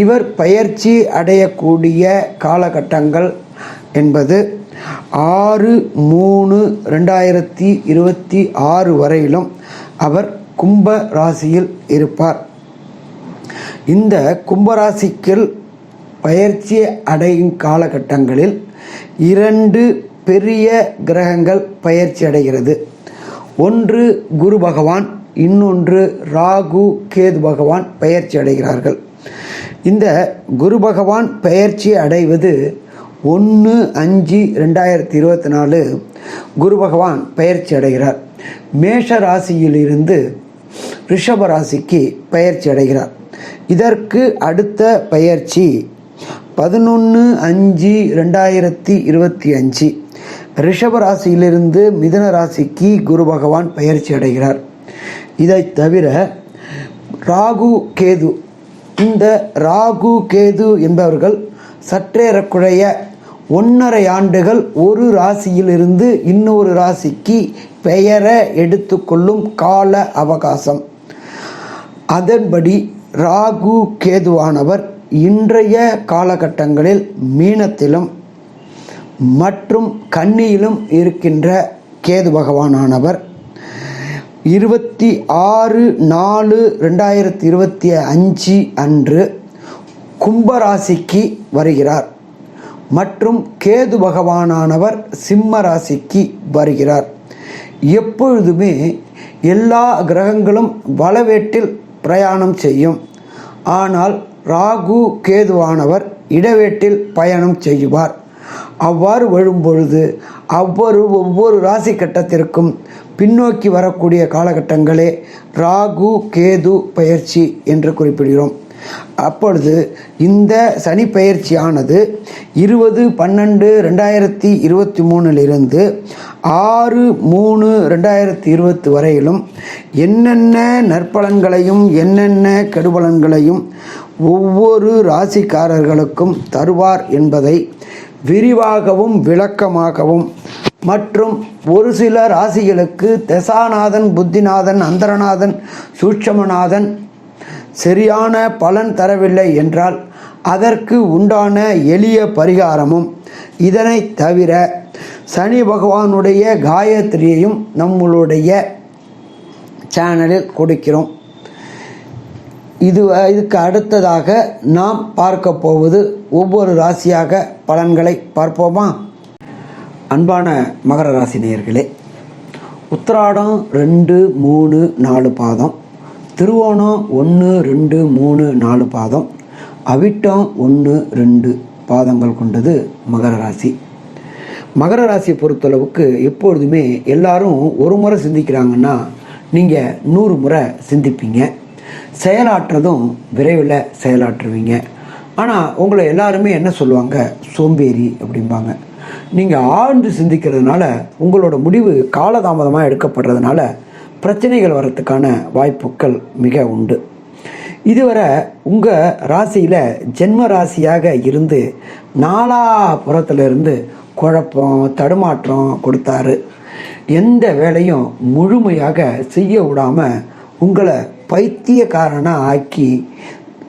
இவர் பயிற்சி அடையக்கூடிய காலகட்டங்கள் என்பது ஆறு மூணு ரெண்டாயிரத்தி இருபத்தி ஆறு வரையிலும் அவர் கும்ப ராசியில் இருப்பார். இந்த கும்பராசிக்குள் பயிற்சி அடையும் காலகட்டங்களில் இரண்டு பெரிய கிரகங்கள் பயிற்சி அடைகிறது. ஒன்று குரு பகவான் இன்னொன்று ராகு கேது பகவான் பயிற்சி அடைகிறார்கள். இந்த குரு பகவான் பயிற்சி அடைவது ஒன்று அஞ்சு ரெண்டாயிரத்தி இருபத்தி நாலு குரு பகவான் பயிற்சி அடைகிறார். மேஷ ராசியிலிருந்து ரிஷப ராசிக்கு பயிற்சி அடைகிறார். இதற்கு அடுத்த பயிற்சி பதினொன்று அஞ்சு ரெண்டாயிரத்தி இருபத்தி அஞ்சு. ரிஷப ராசியிலிருந்து மிதன ராசிக்கு குரு பகவான் பயிற்சி அடைகிறார். இதை தவிர ராகு கேது இந்த ராகு கேது என்பவர்கள் சற்றேறக்குறைய ஒன்றரை ஆண்டுகள் ஒரு ராசியிலிருந்து இன்னொரு ராசிக்கு பெயரை எடுத்துக்கொள்ளும் கால அவகாசம். அதன்படி ராகு கேதுவானவர் இன்றைய காலகட்டங்களில் மீனத்திலும் மற்றும் கன்னியிலும் இருக்கின்ற கேது பகவானானவர் இருபத்தி ஆறு நாலு ரெண்டாயிரத்தி இருபத்தி அஞ்சு அன்று கும்பராசிக்கு வருகிறார். மற்றும் கேது பகவானானவர் சிம்ம ராசிக்கு வருகிறார். எப்பொழுதுமே எல்லா கிரகங்களும் வளவேட்டில் பிரயாணம் செய்யும். ஆனால் ராகு கேதுவானவர் இடவேட்டில் பயணம் செய்வார். அவ்வாறு வரும்பொழுது அவ்வொரு ஒவ்வொரு ராசி கட்டத்திற்கும் பின்னோக்கி வரக்கூடிய காலகட்டங்களே ராகு கேது பயிற்சி என்று குறிப்பிடுகிறோம். அப்பொழுது இந்த சனி பயிற்சியானது இருபது பன்னெண்டு ரெண்டாயிரத்தி இருபத்தி மூணிலிருந்து ஆறு மூணு ரெண்டாயிரத்தி இருபத்தி வரையிலும் என்னென்ன நற்பலன்களையும் என்னென்ன கெடுபலன்களையும் ஒவ்வொரு ராசிக்காரர்களுக்கும் தருவார் என்பதை விரிவாகவும் விளக்கமாகவும் மற்றும் ஒரு சில ராசிகளுக்கு தசாநாதன் புத்திநாதன் அந்தரநாதன் சூட்சமநாதன் சரியான பலன் தரவில்லை என்றால் அதற்கு உண்டான எளிய பரிகாரமும் இதனை தவிர சனி பகவானுடைய காயத்ரியையும் நம்மளுடைய சேனலில் கொடுக்கிறோம். இது இதுக்கு அடுத்ததாக நாம் பார்க்க போவது ஒவ்வொரு ராசியாக பலன்களை பார்ப்போமா? அன்பான மகர ராசி நேயர்களே உத்திராடம் ரெண்டு மூணு நாலு பாதம் திருவோணம் ஒன்று ரெண்டு மூணு நாலு பாதம் அவிட்டம் ஒன்று ரெண்டு பாதங்கள் கொண்டது மகர ராசி. மகர ராசியை பொறுத்தளவுக்கு எப்பொழுதுமே எல்லாரும் ஒரு முறை சிந்திக்கிறாங்கன்னா நீங்கள் நூறு முறை சிந்திப்பீங்க. செயலாற்றுறதும் விரைவில் செயலாற்றுவீங்க. ஆனால் உங்களை எல்லாருமே என்ன சொல்லுவாங்க? சோம்பேறி அப்படிம்பாங்க. நீங்கள் ஆழ்ந்து சிந்திக்கிறதுனால உங்களோட முடிவு காலதாமதமாக எடுக்கப்படுறதுனால பிரச்சனைகள் வர்றதுக்கான வாய்ப்புகள் மிக உண்டு. இதுவரை உங்கள் ராசியில் ஜென்ம ராசியாக இருந்து நாலா புறத்திலிருந்து குழப்பம் தடுமாற்றம் கொடுத்தாரு. எந்த வேலையும் முழுமையாக செய்ய விடாமல் உங்களை பைத்தியக்காரனாக ஆக்கி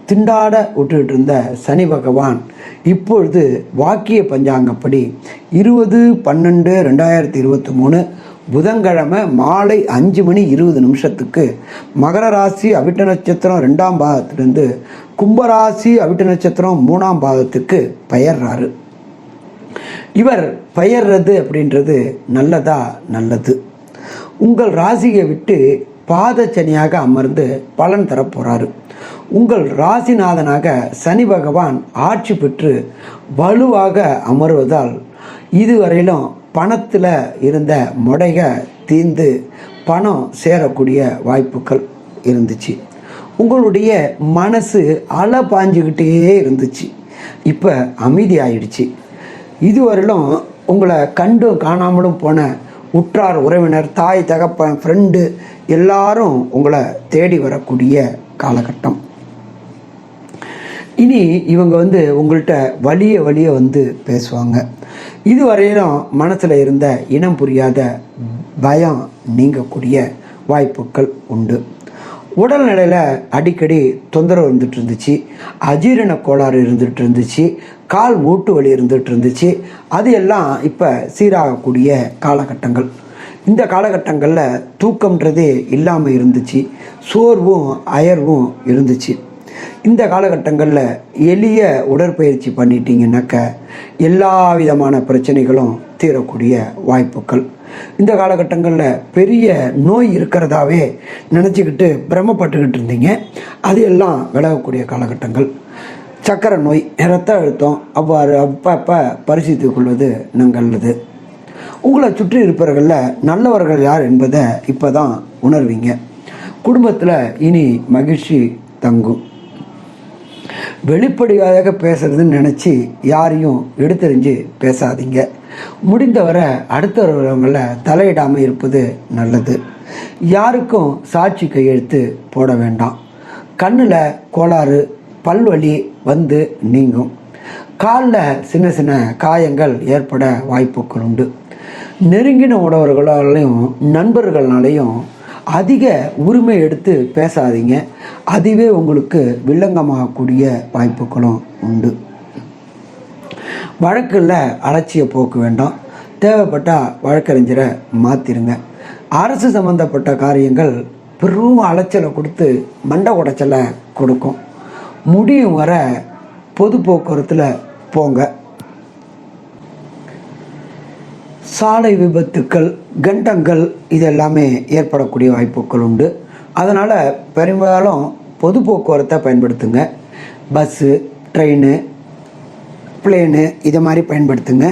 திண்டாட விட்டுக்கிட்டு இருந்த சனி பகவான் இப்பொழுது வாக்கிய பஞ்சாங்கப்படி இருபது பன்னெண்டு ரெண்டாயிரத்தி இருபத்தி மூணு புதன்கிழமை மாலை அஞ்சு மணி இருபது நிமிஷத்துக்கு மகர ராசி அவிட்ட நட்சத்திரம் ரெண்டாம் பாதத்திலிருந்து கும்பராசி அவிட்ட நட்சத்திரம் மூணாம் பாதத்துக்கு பெயர்றாரு. இவர் பெயர்றது அப்படின்றது நல்லதா? நல்லது. உங்கள் ராசியை விட்டு பாதச்சனியாக அமர்ந்து பலன் தரப்போகிறாரு உங்கள் ராசிநாதனாக சனி பகவான் ஆட்சி பெற்று வலுவாக அமர்வதால் இதுவரையிலும் பணத்தில் இருந்த முடைக தீர்ந்து பணம் சேரக்கூடிய வாய்ப்புகள் இருந்துச்சு. உங்களுடைய மனசு அலை பாஞ்சுக்கிட்டே இருந்துச்சு. இப்போ அமைதி ஆயிடுச்சு இதுவரையிலும் உங்களை கண்டும் காணாமலும் போன உற்றார் உறவினர் தாய் தகப்பன் ஃப்ரெண்டு எல்லாரும் உங்களை தேடி வரக்கூடிய காலகட்டம். இனி இவங்க வந்து உங்கள்கிட்ட வழிய வழிய வந்து பேசுவாங்க. இதுவரையிலும் மனசில் இருந்த இனம் புரியாத பயம் நீங்கக்கூடிய வாய்ப்புகள் உண்டு. உடல்நிலையில் அடிக்கடி தொந்தரவு இருந்துட்டு இருந்துச்சு அஜீரண கோளாறு இருந்துட்டு இருந்துச்சு கால் மூட்டு வலி இருந்துட்டு இருந்துச்சு அது எல்லாம் இப்போ சீராகக்கூடிய காலகட்டங்கள். இந்த காலகட்டங்களில் தூக்கம்ன்றதே இல்லாமல் இருந்துச்சு சோர்வும் அயர்வும் இருந்துச்சு. இந்த காலகட்டங்களில் எளிய உடற்பயிற்சி பண்ணிட்டீங்கன்னாக்க எல்லா விதமான பிரச்சனைகளும் தீரக்கூடிய வாய்ப்புகள். இந்த காலகட்டங்களில் பெரிய நோய் இருக்கிறதாவே நினச்சிக்கிட்டு பிரமப்பட்டுக்கிட்டு இருந்தீங்க. அது எல்லாம் விலகக்கூடிய காலகட்டங்கள். சக்கரை நோய் இரத்த அழுத்தம் அவ்வாறு அப்பப்போ பரிசித்துக் கொள்வது நல்லது. உங்களை சுற்றி இருப்பவர்களில் நல்லவர்கள் யார் என்பதை இப்போ தான் உணர்வீங்க. குடும்பத்தில் இனி மகிழ்ச்சி தங்கும். வெளிப்படையாக பேசுறதுன்னு நினச்சி யாரையும் எடுத்தெறிஞ்சு பேசாதீங்க. முடிந்தவரை அடுத்தவர்களை தலையிடாமல் இருப்பது நல்லது. யாருக்கும் சாட்சி கையெழுத்து போட வேண்டாம். கண்ணில் கோளாறு பல்வலி வந்து நீங்கும். காலில் சின்ன சின்ன காயங்கள் ஏற்பட வாய்ப்புகள் உண்டு. நெருங்கின உடவர்களாலையும் நண்பர்களாலையும் அதிக உரிமை எடுத்து பேசாதீங்க. அதுவே உங்களுக்கு வில்லங்கமாகக்கூடிய வாய்ப்புகளும் உண்டு. வழக்கில் அலட்சிய போக்கு வேண்டாம். தேவைப்பட்டால் வழக்கறிஞரை மாற்றிருங்க அரசு சம்மந்தப்பட்ட காரியங்கள் பெரும் அலைச்சலை கொடுத்து மண்டை உடைச்சலை கொடுக்கும். முடியும் வர பொது போக்குவரத்தில் போங்க. சாலை விபத்துக்கள் கண்டங்கள் இதெல்லாமே ஏற்படக்கூடிய வாய்ப்புகள் உண்டு. அதனால் பெரும்பாலும் பொது போக்குவரத்தை பயன்படுத்துங்க. பஸ்ஸு ட்ரெயின் பிளேனு இதை மாதிரி பயன்படுத்துங்க.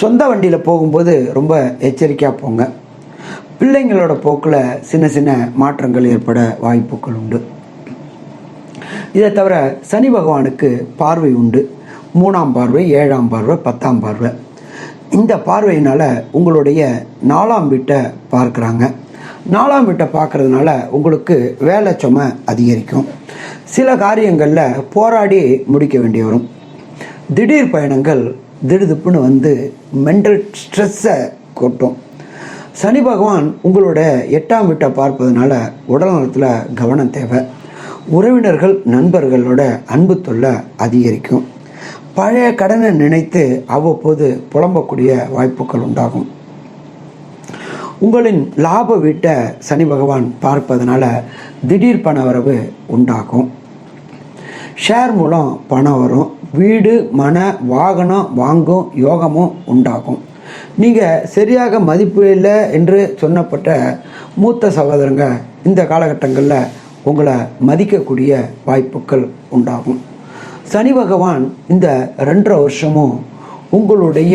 சொந்த வண்டியில் போகும்போது ரொம்ப எச்சரிக்கையாக போங்க. பிள்ளைங்களோட போக்கில் சின்ன சின்ன மாற்றங்கள் ஏற்பட வாய்ப்புகள் உண்டு. இதை தவிர சனி பகவானுக்கு பார்வை உண்டு. மூணாம் பார்வை ஏழாம் பார்வை பத்தாம் பார்வை. இந்த பார்வையினால் உங்களுடைய நாலாம் வீட்டை பார்க்குறாங்க. நாலாம் வீட்டை பார்க்கறதுனால உங்களுக்கு வேலை சுமை அதிகரிக்கும். சில காரியங்களில் போராடி முடிக்க வேண்டி வரும். திடீர் பயணங்கள் திடுதுப்புன்னு வந்து மென்டல் ஸ்ட்ரெஸ்ஸை கொட்டும். சனி பகவான் உங்களோட எட்டாம் வீட்டை பார்ப்பதனால உடல் நலத்தில் கவனம் தேவை. உறவினர்கள் நண்பர்களோட அன்பு தொல்லை அதிகரிக்கும். பழைய கடனை நினைத்து அவ்வப்போது புலம்பக்கூடிய வாய்ப்புகள் உண்டாகும். உங்களின் லாப வீட்டை சனி பகவான் பார்ப்பதனால திடீர் பண வரவு உண்டாகும். ஷேர் மூலம் பணம் வரும். வீடு மன வாகனம் வாங்கும் யோகமும் உண்டாகும். நீங்கள் சரியாக மதிப்பு இல்லை என்று சொன்னப்பட்ட மூத்த சகோதரங்க இந்த காலகட்டங்களில் உங்களை மதிக்கக்கூடிய வாய்ப்புகள் உண்டாகும். சனி பகவான் இந்த ரெண்டரை வருஷமும் உங்களுடைய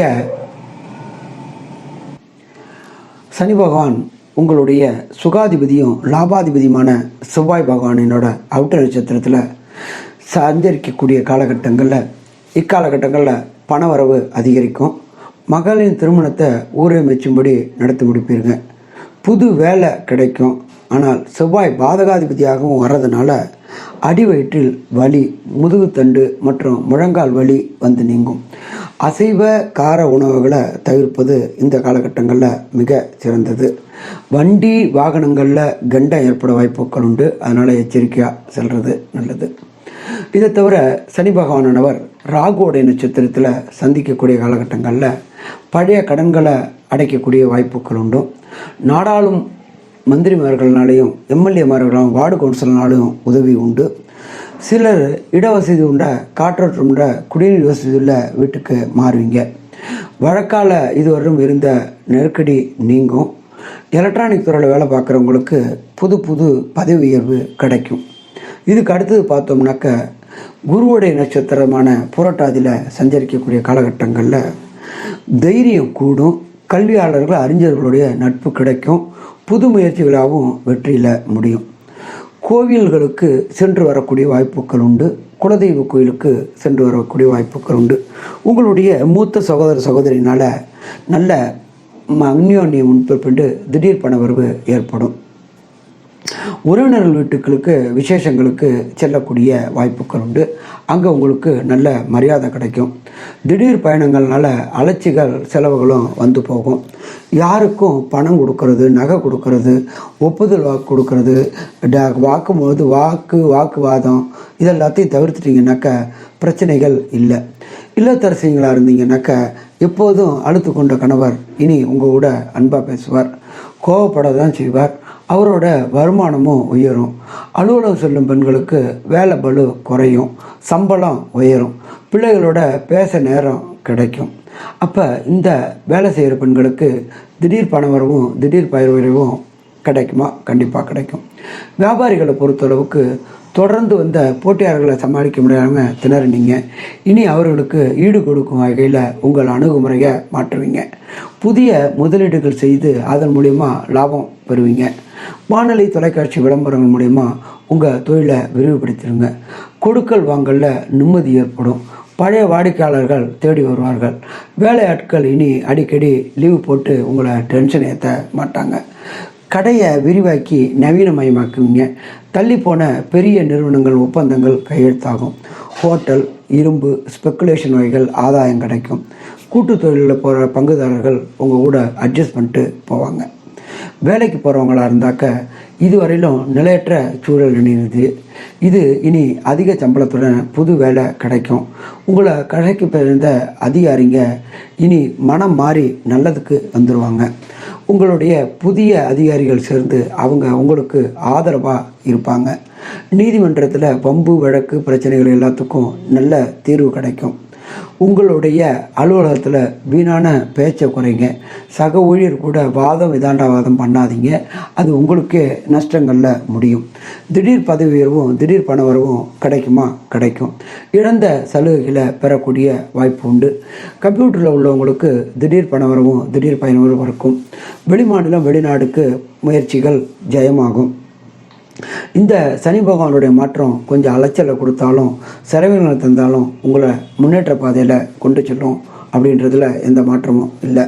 சனி பகவான் உங்களுடைய சுகாதிபதியும் லாபாதிபதியுமான செவ்வாய் பகவானினோட அவுட்டர் நட்சத்திரத்தில் சஞ்சரிக்கக்கூடிய காலகட்டங்களில் இக்காலகட்டங்களில் பணவரவு அதிகரிக்கும். மகளின் திருமணத்தை ஊரே மெச்சும்படி நடத்தி முடிப்பீருங்க. புது வேலை கிடைக்கும். ஆனால் செவ்வாய் பாதகாதிபதியாகவும் வர்றதுனால அடிவயிற்றில் வலி முதுகுத்தண்டு மற்றும் முழங்கால் வலி வந்து நீங்கும். அசைவ கார உணவுகளை தவிர்ப்பது இந்த காலகட்டங்களில் மிக சிறந்தது. வண்டி வாகனங்களில் கண்டம் ஏற்பட வாய்ப்புகள் உண்டு. அதனால் எச்சரிக்கையாக செல்வது நல்லது. இதை தவிர சனி பகவானவர் ராகுவோடைய நட்சத்திரத்தில் சந்திக்கக்கூடிய காலகட்டங்களில் பழைய கடன்களை அடைக்கக்கூடிய வாய்ப்புகள் உண்டு. நாடாளும் மந்திரிமார்கள்னாலையும் எம்எல்ஏமார்களாலும் வார்டு கவுன்சிலர்னாலையும் உதவி உண்டு. சிலர் இடவசதி உண்ட காற்றோட்டம் உண்ட குடிநீர் வசதி உள்ள வீட்டுக்கு மாறுவீங்க. வழக்கால இதுவரையும் இருந்த நெருக்கடி நீங்கும். எலக்ட்ரானிக் துறையில் வேலை பார்க்குறவங்களுக்கு புது புது பதவி உயர்வு கிடைக்கும். இதுக்கு அடுத்தது பார்த்தோம்னாக்க குருவுடைய நட்சத்திரமான புரட்டாதியில் சஞ்சரிக்கக்கூடிய காலகட்டங்களில் தைரியம் கூடும். கல்வியாளர்கள் அறிஞர்களுடைய நட்பு கிடைக்கும். புது முயற்சிகளாகவும் வெற்றியில் முடியும். கோவில்களுக்கு சென்று வரக்கூடிய வாய்ப்புகள் உண்டு. குலதெய்வ கோயிலுக்கு சென்று வரக்கூடிய வாய்ப்புகள் உண்டு. உங்களுடைய மூத்த சகோதர சகோதரினால் நல்ல ம- அந்யோன்யம் முன்பிட்டு திடீர் பணவரவு ஏற்படும். உறவினர்கள் வீட்டுகளுக்கு விசேஷங்களுக்கு செல்லக்கூடிய வாய்ப்புகள் உண்டு. அங்கே உங்களுக்கு நல்ல மரியாதை கிடைக்கும். திடீர் பயணங்கள்னால அலைச்சிகள் செலவுகளும் வந்து போகும். யாருக்கும் பணம் கொடுக்கறது நகை கொடுக்கறது ஒப்புதல் வாக்கு கொடுக்கறது வாக்கும்போது வாக்கு வாக்குவாதம் இதெல்லாத்தையும் தவிர்த்துட்டீங்கன்னாக்க பிரச்சனைகள் இல்லை. இல்லத்தரசிங்களாக இருந்தீங்கனாக்க எப்போதும் அழுத்து கொண்ட கணவர் இனி உங்கள் கூட அன்பாக பேசுவார். கோவப்பட தான் செய்வார். அவரோட வருமானமும் உயரும். அலுவலகம் செல்லும் பெண்களுக்கு வேலை பலு குறையும். சம்பளம் உயரும். பிள்ளைகளோட பேச நேரம் கிடைக்கும். அப்போ இந்த வேலை செய்கிற பெண்களுக்கு திடீர் பணம் வரவும் திடீர் பயிர் உயரவும் கிடைக்குமா? கண்டிப்பாக கிடைக்கும். வியாபாரிகளை பொறுத்தளவுக்கு தொடர்ந்து வந்த போட்டியாளர்களை சமாளிக்க முடியாமல் திணறினீங்க. இனி அவர்களுக்கு ஈடு கொடுக்கும் வகையில் உங்கள் அணுகுமுறையை மாற்றுவீங்க. புதிய முதலீடுகள் செய்து அதன் மூலிமா லாபம் பெறுவீங்க. வானொலி தொலைக்காட்சி விளம்பரங்கள் மூலிமா உங்கள் தொழிலை விரிவுபடுத்திடுங்க. கொடுக்கல் வாங்கலில் நிம்மதி ஏற்படும். பழைய வாடிக்கையாளர்கள் தேடி வருவார்கள். வேலையாட்கள் இனி அடிக்கடி லீவு போட்டு உங்களை டென்ஷன் ஏற்ற மாட்டாங்க. கடையை விரிவாக்கி நவீனமயமாக்குவீங்க தள்ளி போன பெரிய நிறுவனங்கள் ஒப்பந்தங்கள் கையெழுத்தாகும். ஹோட்டல் இரும்பு ஸ்பெக்குலேஷன் வகைகள் ஆதாயம் கிடைக்கும். கூட்டு தொழிலில் போகிற பங்குதாரர்கள் உங்கள் கூட அட்ஜஸ்ட் பண்ணிட்டு போவாங்க. வேலைக்கு போகிறவங்களாக இருந்தாக்க இதுவரையிலும் நிலையற்ற சூழல் நினைவுது இது இனி அதிக சம்பளத்துடன் புது வேலை கிடைக்கும். உங்களை கடைக்கு பிறந்த அதிகாரிங்க இனி மனம் மாறி நல்லதுக்கு வந்துடுவாங்க உங்களுடைய புதிய அதிகாரிகள் சேர்ந்து அவங்க உங்களுக்கு ஆதரவாக இருப்பாங்க. நீதிமன்றத்தில் வம்பு வழக்கு பிரச்சனைகள் எல்லாத்துக்கும் நல்ல தீர்வு கிடைக்கும். உங்களுடைய அலுவலகத்தில் வீணான பேச்சை குறைங்க. சக ஊழியர் கூட வாதம் விதாண்டவாதம் பண்ணாதீங்க. அது உங்களுக்கே நஷ்டங்களில் முடியும். திடீர் பதவி உயர்வும் திடீர் பண வரவும் கிடைக்குமா? கிடைக்கும். இழந்த சலுகைகளை பெறக்கூடிய வாய்ப்பு உண்டு. கம்ப்யூட்டரில் உள்ளவங்களுக்கு திடீர் பண வரவும் திடீர் பயணம் வரவும் இருக்கும். வெளிமாநிலம் வெளிநாடுக்கு முயற்சிகள் ஜெயமாகும். இந்த சனி பகவானுடைய மாற்றம் கொஞ்சம் அலைச்சலை கொடுத்தாலும் செலவினங்களை தந்தாலும் உங்களை முன்னேற்ற பாதையில் கொண்டு செல்லும் அப்படின்றதுல எந்த மாற்றமும் இல்லை.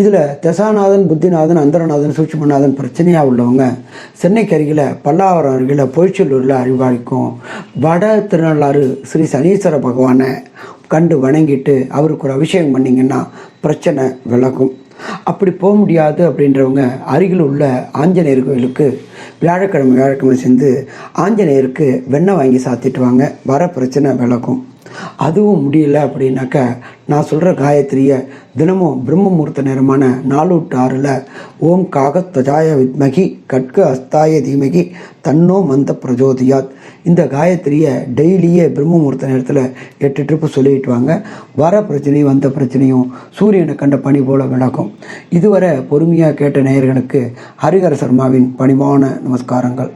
இதில் தசாநாதன் புத்திநாதன் அந்தரநாதன் சூட்சமநாதன் பிரச்சனையாக உள்ளவங்க சென்னைக்கு அருகில் பல்லாவரம் அருகில் பொய்ச்சலூரில் அறிவாளிக்கும் வட திருநள்ளாறு ஸ்ரீ சனீஸ்வர பகவானை கண்டு வணங்கிட்டு அவருக்கு ஒரு அபிஷேகம் பண்ணிங்கன்னா பிரச்சனை விலகும். அப்படி போக முடியாது அப்படின்றவங்க அருகில் உள்ள ஆஞ்சநேயர் கோயிலுக்கு வியாழக்கிழமை வியாழக்கிழமை சேர்ந்து ஆஞ்சநேயருக்கு வெண்ணெய் வாங்கி சாத்திட்டு வாங்க. வர பிரச்சனை விளக்கும். அதுவும் முடியல அப்படின்னாக்க நான் சொல்கிற காயத்ரியை தினமும் பிரம்ம முகூர்த்த நேரமான நாலு டு ஆறில் ஓம் காகத்வஜாய வித்மகி கட்க அஸ்தாய தீமகி தன்னோ மந்த பிரஜோதியாத். இந்த காயத்ரியை டெய்லியே பிரம்ம முகூர்த்த நேரத்தில் எட்டு ட்ரிப்பு சொல்லிட்டு வாங்க. வர பிரச்சனையும் வந்த பிரச்சனையும் சூரியனை கண்ட பணி போல விளக்கும். இதுவரை பொறுமையாக கேட்ட நேயர்களுக்கு ஹரிஹர சர்மாவின் பணிவான நமஸ்காரங்கள்.